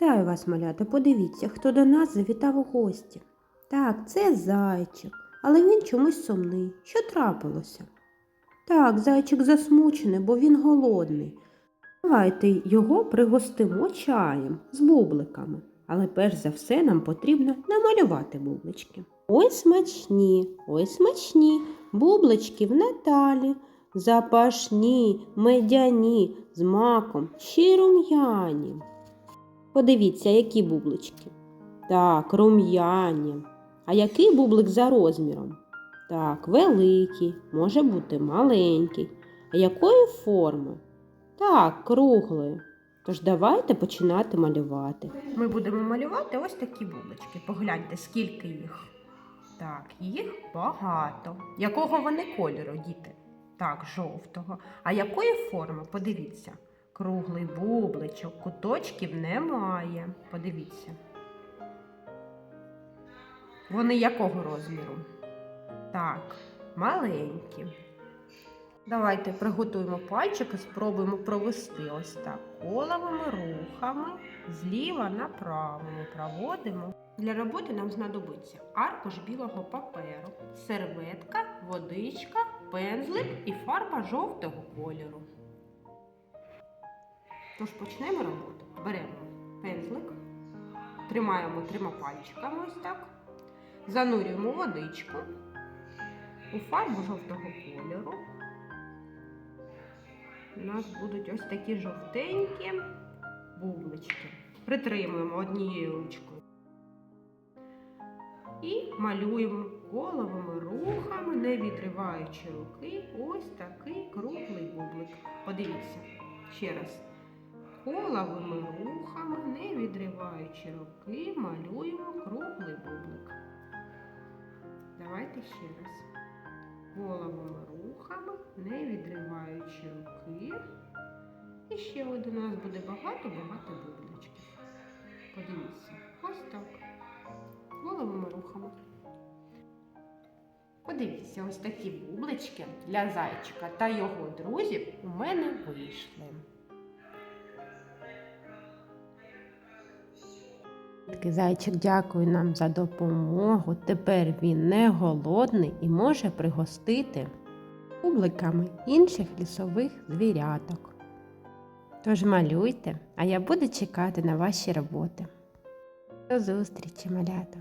Вітаю вас, малята, подивіться, хто до нас завітав у гості. Так, це зайчик, але він чомусь сумний. Що трапилося? Так, зайчик засмучений, бо він голодний. Давайте його пригостимо чаєм з бубликами. Але перш за все нам потрібно намалювати бублички. Ой смачні, ой смачні, бублички в Наталі, запашні, медяні, з маком, ще рум'яні. Подивіться, які бублички. Так, рум'яні. А який бублик за розміром? Так, великий, може бути маленький. А якої форми? Так, круглої. Тож давайте починати малювати. Ми будемо малювати ось такі бублички. Погляньте, скільки їх. Так, їх багато. Якого вони кольору, діти? Так, жовтого. А якої форми? Подивіться. Круглий бубличок, куточків немає. Подивіться. Вони якого розміру? Так, маленькі. Давайте приготуємо пальчики, спробуємо провести ось так коловими рухами зліва направо ми проводимо. Для роботи нам знадобиться аркуш білого паперу, серветка, водичка, пензлик і фарба жовтого кольору. Тож почнемо роботу. Беремо пензлик, тримаємо трьома пальчиками ось так, занурюємо водичку у фарбу жовтого кольору. У нас будуть ось такі жовтенькі бублички. Притримуємо однією ручкою. І малюємо коловими рухами, не відриваючи руки, ось такий круглий бублик. Подивіться ще раз. Коловими рухами, не відриваючи руки, малюємо круглий бублик. Давайте ще раз. Коловими рухами, не відриваючи руки. І ще один у нас буде багато-багато бубличків. Подивіться, ось так. Головими рухами. Подивіться, ось такі бублички для зайчика та його друзів у мене вийшли. Дітки, Зайчик дякую нам за допомогу. Тепер він не голодний і може пригостити публиками інших лісових звіряток. Тож малюйте, а я буду чекати на ваші роботи. До зустрічі, малята!